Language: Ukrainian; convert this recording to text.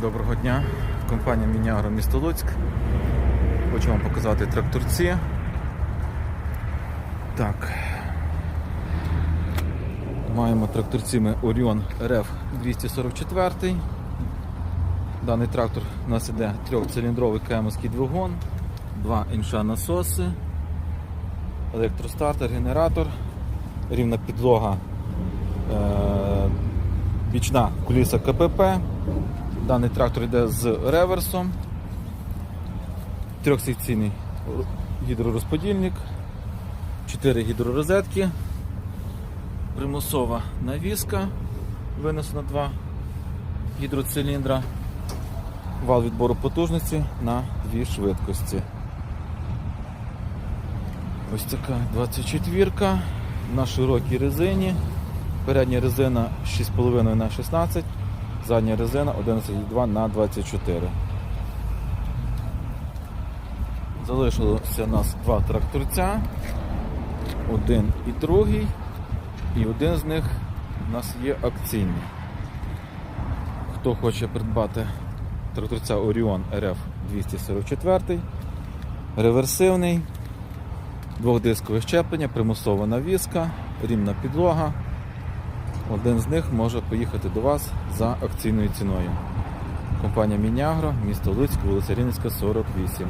Доброго дня, компанія Мінягро місто Луцьк. Хочу вам показати тракторці. Так. Маємо тракторці ми Orion RF 244. Даний трактор у нас іде трьохциліндровий кемовський двигун, два інша насоси, електростартер, генератор, рівна підлога, е- бічна куліса КПП. Даний трактор йде з реверсом, трьохсекційний гідророзподільник, 4 гідророзетки, примусова навіска, винесена 2 гідроциліндра, вал відбору потужності на дві швидкості. Ось така 24 на широкій резині. Передня резина 6,5 на 16 задня резина 11,2 на 24. Залишилося у нас два тракторця, один і другий, і один з них у нас є акційний. Хто хоче придбати тракторця Orion RF 244, реверсивний, двохдискове щеплення, примусова навіска, рівна підлога. Один з них може поїхати до вас за акційною ціною. Компанія Мінягро, місто Луцьк, вулиця Рівненська, 48.